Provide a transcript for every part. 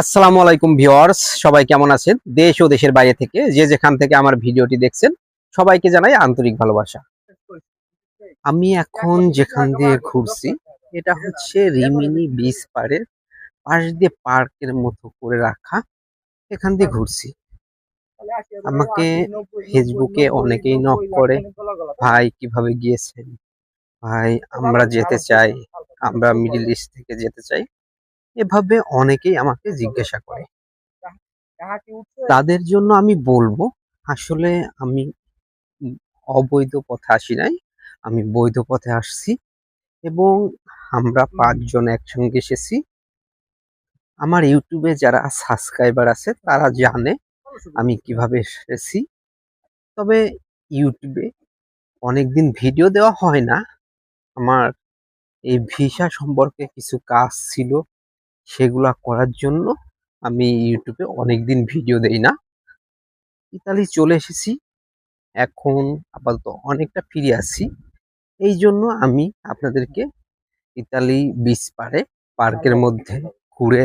আসসালামু আলাইকুম ভিউয়ার্স, সবাই কেমন আছেন? দেশ ও দেশের বাইরে থেকে যে যেখান থেকে আমার ভিডিওটি দেখছেন, সবাইকে জানাই আন্তরিক ভালোবাসা। আমি এখন যেখান দিয়ে ঘুরছি, এটা হচ্ছে রিমিনি বিচ পাড়ের পাশ দিয়ে পার্কের মতো করে রাখা, এখান দিয়ে ঘুরছি। আমাকে ফেসবুকে অনেকেই নক করে, ভাই, কীভাবে গিয়েছেন? ভাই, আমরা যেতে চাই, আমরা মিডিল ইস্ট থেকে যেতে চাই। এভাবে অনেকেই আমাকে জিজ্ঞাসা করে। তাদের জন্য আমি বলব আসলে আমি অবৈধ পথে আসি নাই আমি বৈধ পথে আসছি এবং আমরা পাঁচজন একসঙ্গে এসেছি। আমার ইউটিউবে যারা সাবস্ক্রাইবার আছে তারা জানে আমি কীভাবে এসেছি। তবে ইউটিউবে অনেকদিন ভিডিও দেওয়া হয় না। আমার এই ভিসা সম্পর্কে কিছু কাজ ছিল। সেগুলা করার জন্য আমি ইউটিউবে অনেকদিন ভিডিও দেই না। ইতালি চলে এসেছি। এখন আপাতত অনেকটা ফিরে আসছি এই জন্য আমি আপনাদেরকে ইতালি বিচ পারে পার্কের মধ্যে ঘুরে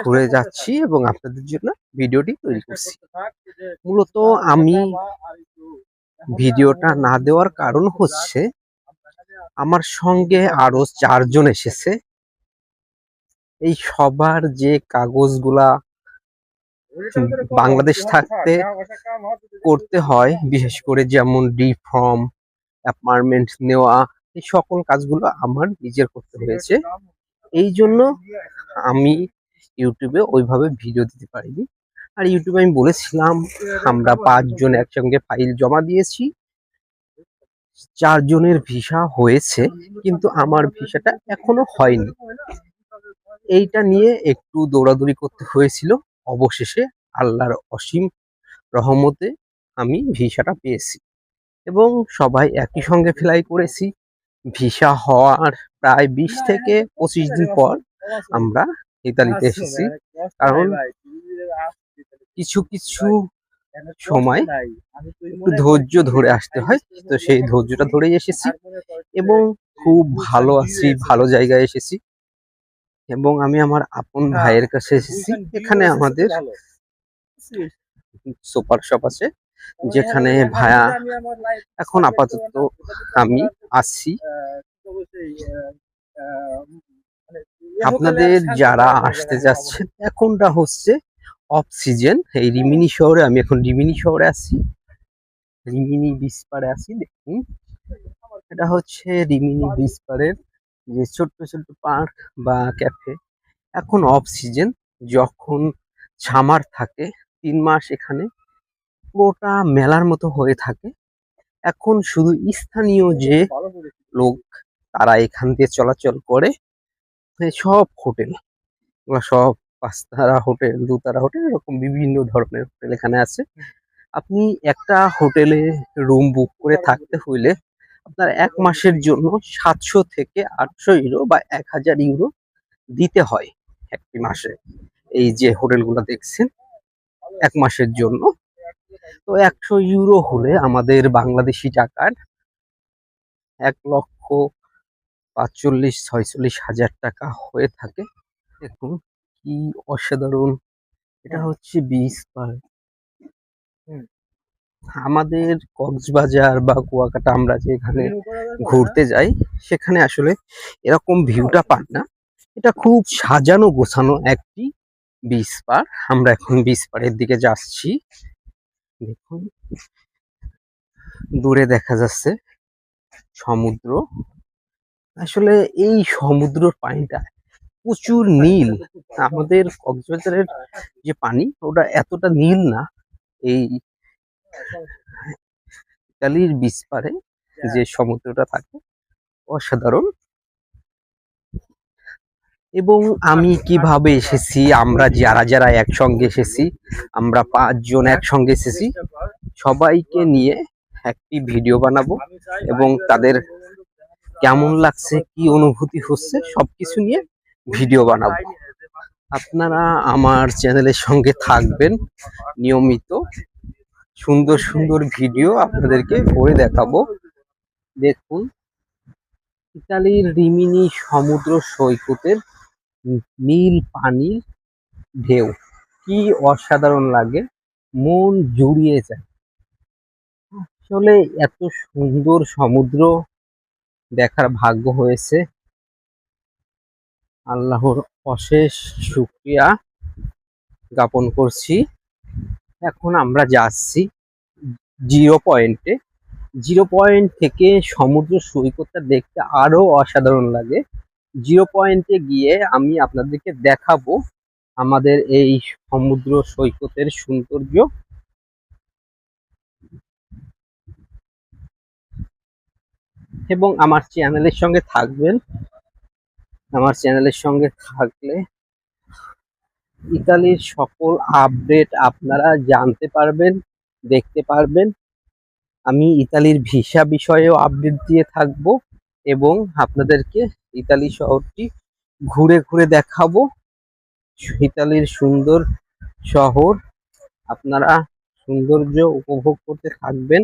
ঘুরে যাচ্ছি এবং আপনাদের জন্য ভিডিওটি তৈরি করছি। মূলত আমি ভিডিওটা না দেওয়ার কারণ হচ্ছে, আমার সঙ্গে আরও চারজন এসেছে। এই সবার যে কাগজগুলা বাংলাদেশ থাকতে করতে হয় বিশেষ করে যেমন ডি ফর্ম অ্যাপার্টমেন্ট নেওয়া এই সকল কাজগুলো আমার নিজের করতে হয়েছে। এই জন্য আমি ইউটিউবে ওইভাবে ভিডিও দিতে পারিনি। আর ইউটিউবে আমি বলেছিলাম আমরা পাঁচজন একসঙ্গে ফাইল জমা দিয়েছি। চারজনের ভিসা হয়েছে কিন্তু আমার ভিসাটা এখনও হয়নি। এইটা নিয়ে একটু দৌড়াদৌড়ি করতে হয়েছিল। অবশেষে আল্লাহর অসীম রহমতে আমি ভিসাটা পেয়েছি এবং সবাই একই সঙ্গে ফ্লাই করেছি। ভিসা হওয়ার প্রায় বিশ থেকে পঁচিশ দিন পর আমরা ইতালিতে এসেছি। কারণ কিছু কিছু সময় একটু ধৈর্য ধরে আসতে হয় তো সেই ধৈর্যটা ধরেই এসেছি এবং খুব ভালো আছি ভালো জায়গায় এসেছি। এবং আমি আমার আপন ভাইয়ের কাছে এসেছি। এখানে আমাদের সুপার শপ আছে যেখানে ভায়া এখন আপাতত আমি আসছি আপনাদের যারা আসতে যাচ্ছেন এখনটা হচ্ছে অফ সিজন এই রিমিনি শহরে আমি এখন রিমিনি শহরে আছি। রিমিনি বিচ পাড়ে আছি দেখুন। এটা হচ্ছে রিমিনি বিচ পাড়ের যে ছোট্ট ছোট্ট পার্ক বা ক্যাফে এখন অফ সিজন যখন সামার থাকে তিন মাস এখানে পুরোটা মেলার মতো হয়ে থাকে। এখন শুধু স্থানীয় যে লোক তারা এখান দিয়ে চলাচল করে সব হোটেল। সব পাঁচতারা হোটেল দুতারা হোটেল এরকম বিভিন্ন ধরনের হোটেল এখানে আছে। আপনি একটা হোটেলে রুম বুক করে থাকতে হইলে আপনার এক মাসের জন্য সাতশো থেকে আটশো ইউরো বা এক হাজার ইউরো দিতে হয় একটি মাসে। এই যে হোটেলগুলো দেখছেন, এক মাসের জন্য। তো একশো ইউরো হলে আমাদের বাংলাদেশি টাকার এক লক্ষ পাঁচচল্লিশ, ছয়চল্লিশ হাজার টাকা হয়ে থাকে। দেখুন কি অসাধারণ। এটা হচ্ছে বিচ পার্ক আমাদের কক্সবাজার বা কুয়াকাটা আমরা যেখানে ঘুরতে যাই, সেখানে আসলে এরকম ভিউটা পান না। এটা খুব সাজানো গোছানো একটি বিচ পার আমরা এখন বিচ পাড়ের দিকে যাচ্ছি। দেখুন, দূরে দেখা যাচ্ছে সমুদ্র। আসলে এই সমুদ্রের পানিটা প্রচুর নীল। আমাদের কক্সবাজারের যে পানি, ওটা এতটা নীল না। এই ইতালির বিচ পারে যে সমুদ্রটা থাকে অসাধারণ। এবং আমি কীভাবে এসেছি আমরা যারা যারা একসঙ্গে এসেছি আমরা পাঁচজন একসঙ্গে এসেছি সবাইকে নিয়ে একটি ভিডিও বানাবো এবং তাদের কেমন লাগছে কি অনুভূতি হচ্ছে সবকিছু নিয়ে ভিডিও বানাবো। আপনারা আমার চ্যানেলের সঙ্গে থাকবেন নিয়মিত। সুন্দর সুন্দর ভিডিও আপনাদেরকে করে দেখাবো। দেখুন, ইতালির রিমিনি সমুদ্র সৈকতের নীল পানির ঢেউ। কি অসাধারণ লাগে, মন জুড়িয়ে যায়। আসলে এত সুন্দর সমুদ্র দেখার ভাগ্য হয়েছে। আল্লাহর অশেষ শুক্রিয়া জ্ঞাপন করছি। এখন আমরা যাচ্ছি জিরো পয়েন্টে। জিরো পয়েন্ট থেকে সমুদ্র সৈকতটা দেখতে আরও অসাধারণ লাগে। জিরো পয়েন্টে গিয়ে আমি আপনাদেরকে দেখাবো আমাদের এই সমুদ্র সৈকতের সৌন্দর্য। এবং আমার চ্যানেলের সঙ্গে থাকবেন। আমার চ্যানেলের সঙ্গে থাকলে ইতালির সকল আপডেট আপনারা জানতে পারবেন, দেখতে পারবেন। আমি ইতালির ভিসা বিষয়েও আপডেট দিয়ে থাকব এবং আপনাদেরকে ইতালি শহরটি ঘুরে ঘুরে দেখাবো। ইতালির সুন্দর শহর, আপনারা সৌন্দর্য উপভোগ করতে থাকবেন।